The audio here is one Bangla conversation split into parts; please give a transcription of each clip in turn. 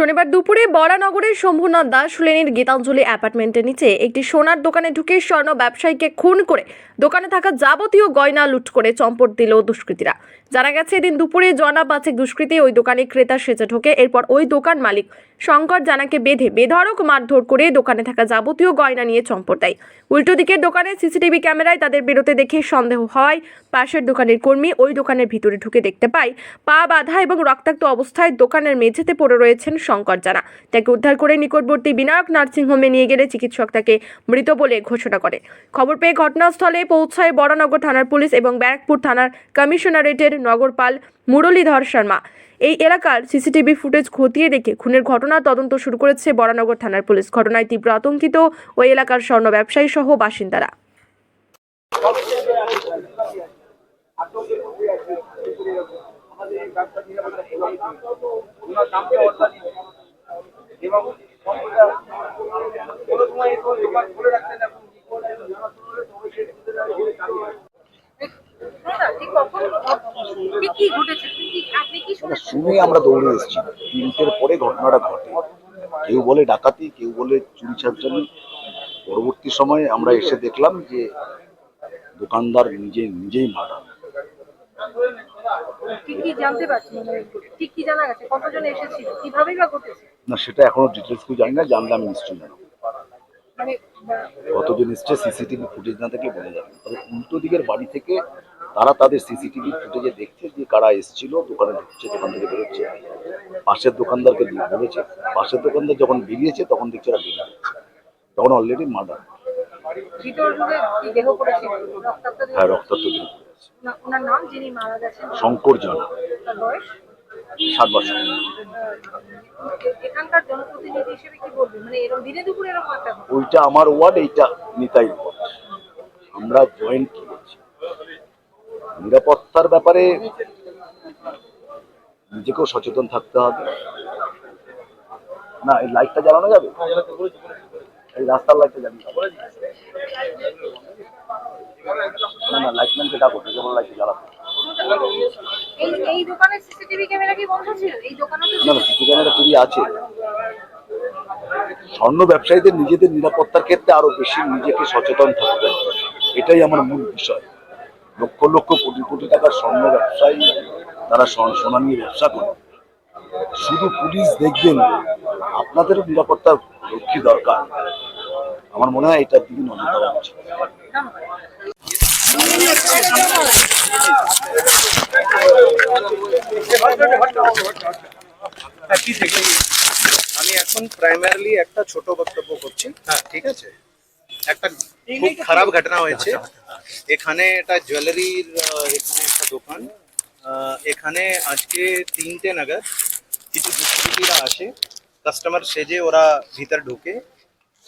শনিবার দুপুরে বরানগরের শম্ভুনাথ দাস লেনের গীতাঞ্জলি অ্যাপার্টমেন্টের নিচে একটি সোনার দোকানে ঢুকে স্বর্ণ ব্যবসায়ীকে খুন করে দোকানে থাকা যাবতীয় গয়না লুট করে চম্পট দিল দুষ্কৃতীরা। জানা গেছে, এদিন দুপুরে জনা পাঁচেক দুষ্কৃতী ওই দোকানে ক্রেতা সেজে ঢোকে। এরপর ওই দোকান মালিক শঙ্কর জানাকে বেঁধে বেধড়ক মারধর করে দোকানে থাকা যাবতীয় গয়না নিয়ে চম্পট দেয়। উল্টো দিকের দোকানে সিসিটিভি ক্যামেরায় তাদের বেরোতে দেখে সন্দেহ হয়। পাশের দোকানের কর্মী ওই দোকানের ভিতরে ঢুকে দেখতে পায়। পা বাঁধা এবং রক্তাক্ত অবস্থায় দোকানের মেঝেতে পড়ে রয়েছেন শঙ্কর জানা। তাকে উদ্ধার করে নিকটবর্তী বিনায়ক নার্সিংহোমে নিয়ে গেলে চিকিৎসক তাকে মৃত বলে ঘোষণা করে। খবর পেয়ে ঘটনাস্থলে পৌঁছায় বড়নগর থানার পুলিশ এবং ব্যারাকপুর থানার কমিশনারেটের নগরপাল মুরলীধর শর্মা। এই এলাকার সিসিটিভি ফুটেজ খতিয়ে দেখে খুনের ঘটনার তদন্ত শুরু করেছে বরানগর থানার পুলিশ। ঘটনায় তীব্র আতঙ্কিত ওই এলাকার স্বর্ণ ব্যবসায়ী সহ বাসিন্দারা। এবং কোনো সময় দোকান খুলে রাখতেন এখন কি করে জানা শুরু হলে সবাই সেটা খুঁজে দেয়, বলে চালু। না, ঠিক কখন ঠিক কি ঘটেছে কি কি- আপনি কি শুনেছেন শুনেই আমরা দৌড়ে এসেছি। তিনটের পরে ঘটনাটা ঘটে। কেউ বলে ডাকাতি কেউ বলে চুরি চারচালি পরবর্তী সময়ে আমরা এসে দেখলাম যে দোকানদার নিজে নিজেই মারা। ঠিক কি জানতে পারছি? মানে ঠিক কি জানা গেছে? কতজন এসেছিল? কিভাবেই বা ঘটেছে? না সেটা এখনও ডিটেলস কিছু জানি না জানলে আমি নিশ্চয়ই জানাব। মানে কতজন এসছে সিসিটিভি ফুটেজ না থেকে বলে যাবে তবে উল্টো দিকের বাড়ি থেকে তারা তাদের সিসিটিভি ফুটেজে দেখছে যে কারা এসেছিল দোকানে ঢুকছে দোকান থেকে বেরোচ্ছে। পাশের দোকানদারকে বলেছে পাশের দোকানদার যখন বেরিয়েছে তখন দেখছে ওরা বেরিয়ে যাচ্ছে তখন অলরেডি মার্ডার হ্যাঁ রক্তাক্ত দেহ শঙ্কর জানা। ষাট বছর। মানে। ওইটা আমার ওয়ার্ড এইটা নিতাই ওয়ার্ড। আমরা জয়েন্ট কি করছি। নিরাপত্তার ব্যাপারে নিজেকেও সচেতন থাকতে হবে। না এই লাইটটা জ্বালানো যাবে? এই রাস্তার লাইটটা জ্বালিয়ে দাও। না না লাইটম্যানকে ডাকো যেমন লাইটটা জ্বালাতে এই এই দোকানের সিসিটিভি ক্যামেরা কি বন্ধ ছিল এই দোকানে তো না না সিসি ক্যামেরা খুবই আছে। স্বর্ণ ব্যবসায়ীদের নিজেদের নিরাপত্তার ক্ষেত্রে আরও বেশি নিজেকে সচেতন থাকতে হবে। এটাই আমার মূল বিষয়। লক্ষ লক্ষ কোটি কোটি টাকার স্বর্ণ ব্যবসায়ী তারা সোনা নিয়ে ব্যবসা করে। শুধু পুলিশ দেখবেন, আপনাদেরও নিরাপত্তার রক্ষী দরকার। আমার মনে হয় এটার দিকে নজর দেওয়া উচিত। কি দেখলেন? আমি এখন প্রাইমারিলি একটা ছোট বক্তব্য করছি। হ্যাঁ। ঠিক আছে? একটা খুব খারাপ ঘটনা হয়েছে। এখানে এটা জুয়েলারির এখানে একটা দোকান। আহ, এখানে আজকে তিনটে নাগাদ কিছু দুষ্কৃতীরা আসে। কাস্টমার সেজে ওরা ভিতর ঢুকে।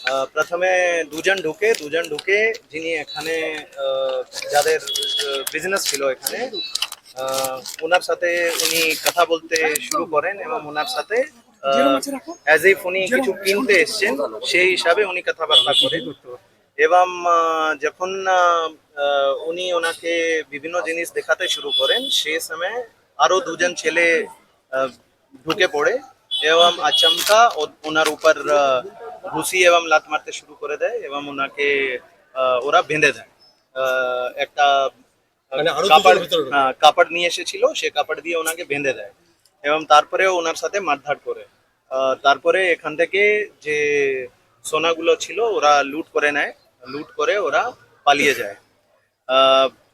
আহ, প্রথমে দুজন ঢুকে। দুজন ঢুকে যিনি এখানে আহ, যাদের বিজনেস ছিল এখানে। ওনার সাথে উনি কথা বলতে শুরু করেন এবং ওনার সাথে অ্যাজ ইফ উনি কিছু কিনতে এসছেন সেই হিসাবে উনি কথাবার্তা করেন। এবং যখন উনি ওনাকে বিভিন্ন জিনিস দেখাতে শুরু করেন সেই সময় আরও দুজন ছেলে ঢুকে পড়ে এবং আচমকা ওনার উপর ঘুষি এবং লাত মারতে শুরু করে দেয় এবং ওনাকে আহ, ওরা বেঁধে দেয়। আহ, একটা আহ, কাপড় হ্যাঁ, কাপড় নিয়ে এসেছিল সে কাপড় দিয়ে ওনাকে বেঁধে দেয়। এবং তারপরে ওনার সাথে মারধার করে। তারপরে এখান থেকে যে সোনাগুলো ছিল ওরা লুট করে নেয়। লুট করে ওরা পালিয়ে যায়।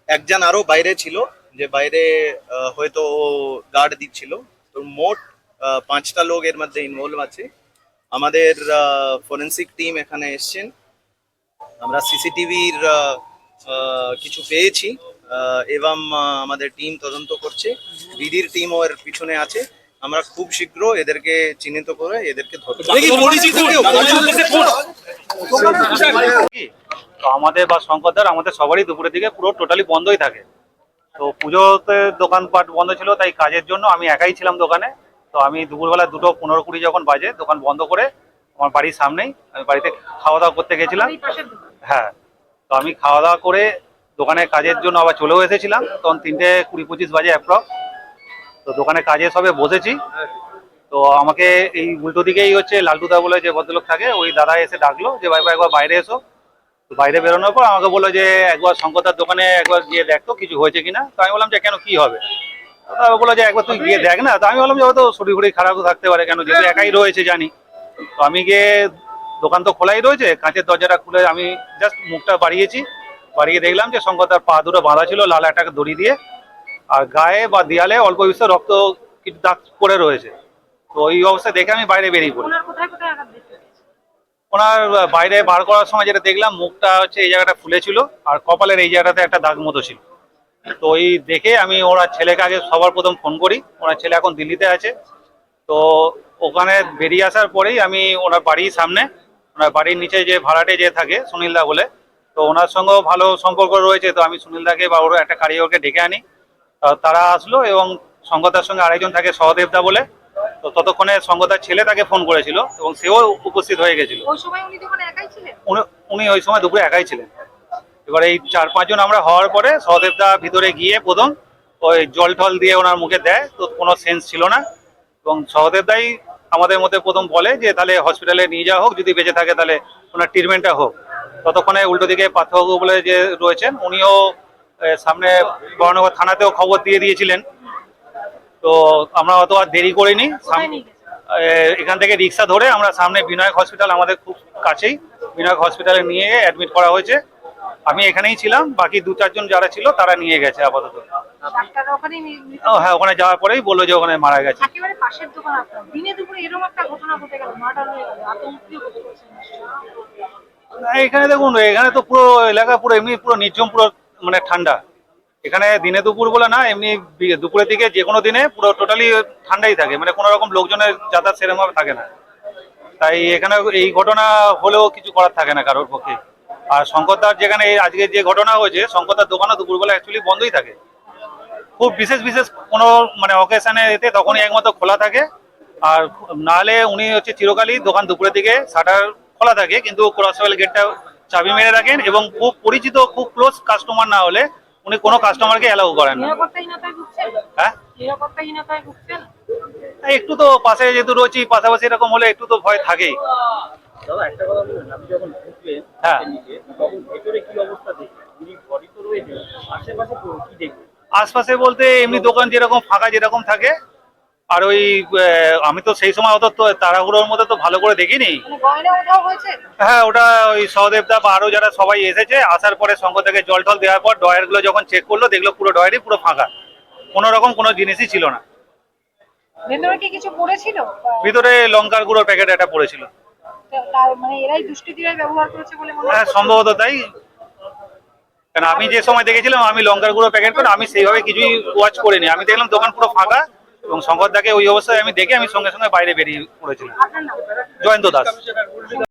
একজন আরও বাইরে ছিল যে বাইরে হয়তো ও গার্ড দিচ্ছিল। তো মোট আহ, পাঁচটা লোক এর মধ্যে ইনভলভ আছে। আমাদের ফরেন্সিক টিম এখানে এসছেন। আমরা সিসিটিভির কিছু পেয়েছি। এবং আমাদের টিম তদন্ত করছে। বিডির টিম ওর পিছনে আছে। আমরা খুব শীঘ্র এদেরকে চিহ্নিত করে এদেরকে ধরবো। তো আমাদের বা শঙ্করদার আমাদের সবারই দুপুরের দিকে পুরো টোটালি বন্ধই থাকে। তো পুজোতে দোকানপাট বন্ধ ছিল তাই কাজের জন্য আমি একাই ছিলাম দোকানে। তো আমি দুপুরবেলা দুটো পনেরো কুড়ি যখন বাজে দোকান বন্ধ করে আমার বাড়ির সামনেই আমি বাড়িতে খাওয়া দাওয়া করতে গেছিলাম। হ্যাঁ তো আমি খাওয়া দাওয়া করে দোকানে কাজের জন্য আবার চলেও এসেছিলাম। তখন তিনটে কুড়ি পঁচিশ বাজে অ্যাপ্রক্স তো দোকানে কাজে সবে বসেছি। তো আমাকে এই উল্টো দিকেই হচ্ছে লালটুদা বলে যে ভদ্রলোক থাকে, ওই দাদা এসে ডাকলো যে, ভাই একবার বাইরে এসো। তো বাইরে বেরোনোর পর আমাকে বলল যে, একবার শঙ্করদার দোকানে একবার গিয়ে দেখতো কিছু হয়েছে কিনা? তো আমি বললাম যে, কেন, কি হবে? বলল যে, একবার তুই গিয়ে দেখ না। তো আমি বললাম যে হয়তো শরীর ফরীর খারাপও থাকতে পারে কেন? যেহেতু একাই রয়েছে, জানি। তো আমি গিয়ে দোকান তো খোলাই রয়েছে, কাঁচের দরজাটা খুলে আমি জাস্ট মুখটা বাড়িয়েছি। বাড়িয়ে দেখলাম যে শঙ্করদার পা দুটো বাঁধা ছিল লাল একটা দড়ি দিয়ে। আর গায়ে বা দেয়ালে অল্প বিস্তর রক্ত কিছু দাগ পড়ে রয়েছে। তো এই অবস্থা দেখে আমি বাইরে বেরিয়ে পড়ি। ওনার বাইরে বার করার সময় যেটা দেখলাম মুখটা হচ্ছে এই জায়গাটা ফুলেছিল আর কপালের এই জায়গাটাতে একটা দাগ মতো ছিল। তো ওই দেখে আমি ওনার ছেলেকে আগে সবার প্রথম ফোন করি। ওনার ছেলে এখন দিল্লিতে আছে। তো ওখানে বেরিয়ে আসার পরেই আমি ওনার বাড়ির সামনে ওনার বাড়ির নিচে যে ভাড়াটে যে থাকে সুনীলদা বলে তো ওনার সঙ্গেও ভালো সম্পর্ক রয়েছে তো আমি সুনীলদাকে বা ওর একটা কারিগরকে ডেকে আনি। তারা আসলো এবং সঙ্গতার সঙ্গে আরেকজন থাকে সহদেবদা বলে তো ততক্ষণে সঙ্গতার ছেলে তাকে ফোন করেছিল এবং সেও উপস্থিত হয়ে গেছিল। উনি ওই সময় দুপুরে একাই ছিলেন। এবার এই চার পাঁচজন আমরা হওয়ার পরে সহদেবদা ভিতরে গিয়ে প্রথম ওই জল টল দিয়ে ওনার মুখে দেয় তো কোনো সেন্স ছিল না। এবং সহদেবদাই আমাদের মধ্যে প্রথম বলে যে তাহলে হসপিটালে নিয়ে যাওয়া হোক যদি বেঁচে থাকে তাহলে ওনার ট্রিটমেন্টটা হোক। ততক্ষণে উল্টো দিকে পার্থবাবু বলে যে রয়েছেন উনিও সামনে বরানগর থানাতেও খবর দিয়ে দিয়েছিলেন। তো আমরা অত আর দেরি করিনি। এখান থেকে রিক্সা ধরে আমরা সামনে বিনায়ক হসপিটাল আমাদের খুব কাছেই বিনায়ক হসপিটালে নিয়ে অ্যাডমিট করা হয়েছে। আমি এখানেই ছিলাম বাকি দু চারজন যারা ছিল তারা নিয়ে গেছে আপাতত। হ্যাঁ ওখানে যাওয়ার পরেই বলল যে ওখানে মারা গেছে। এখানে দেখুন, এখানে তো পুরো এলাকা পুরো এমনি পুরো নির্জম, পুরো মানে ঠান্ডা। এখানে দিনে দুপুর বলে না, এমনি দুপুরের দিকে যে কোনো দিনে পুরো টোটালি ঠান্ডাই থাকে মানে কোনো রকম লোকজনের যাতায়াত সেরকম ভাবে থাকে না। তাই এখানে এই ঘটনা হলেও কিছু করার থাকে না কারোর পক্ষে। আর শঙ্করদার যেখানে আজকে যে ঘটনা হয়েছে, শঙ্করদার দোকানও দুপুরবেলা অ্যাকচুয়ালি বন্ধই থাকে। খুব বিশেষ বিশেষ কোনো মানে অকেশনে এতে তখনই একমাত্র খোলা থাকে। আর নাহলে উনি হচ্ছে চিরকালই দোকান দুপুরের দিকে শাটার খোলা থাকে কিন্তু ক্রসওয়েল গেটটা চাবি মেরে রাখেন এবং খুব পরিচিত খুব ক্লোজ কাস্টমার না হলে উনি কোনো কাস্টমারকে অ্যালাউ করেন না। হ্যাঁ? একটু তো পাশে যেহেতু রয়েছি পাশাপাশি এরকম হলে একটু তো ভয় থাকেই। দাদা একটা কথা বলুন আপনি যখন ঢুকলেন হ্যাঁ। আশপাশে বলতে এমনি দোকান যেরকম ফাঁকা যেরকম থাকে আর ওই আমি তো সেই সময় অত তাড়াহুড়োর মধ্যে তো ভালো করে দেখিনি। মানে হ্যাঁ ওটা ওই সহদেবদা বা আরও যারা সবাই এসেছে আসার পরে সঙ্গ থেকে জল টল দেওয়ার পর ডয়ারগুলো যখন চেক করল দেখল পুরো ডয়ারই পুরো ফাঁকা। কোনো রকম কোনো জিনিসই ছিল না। ভেতরে কি কিছু পড়েছিল? ভিতরে লঙ্কার গুঁড়োর প্যাকেট একটা পড়েছিল। মানে এরাই দুষ্কৃতীরাই ব্যবহার করেছে বলে মনে হ্যাঁ সম্ভবত তাই। কারণ আমি যে সময় দেখেছিলাম আমি লঙ্কার গুঁড়ো প্যাকেট করে আমি সেইভাবে কিছুই ওয়াচ করিনি। আমি দেখলাম দোকান পুরো ফাঁকা। এবং শঙ্করদাকে ওই অবস্থায় আমি দেখে আমি সঙ্গে সঙ্গে বাইরে বেরিয়ে পড়েছিলাম। জয়ন্ত দাস।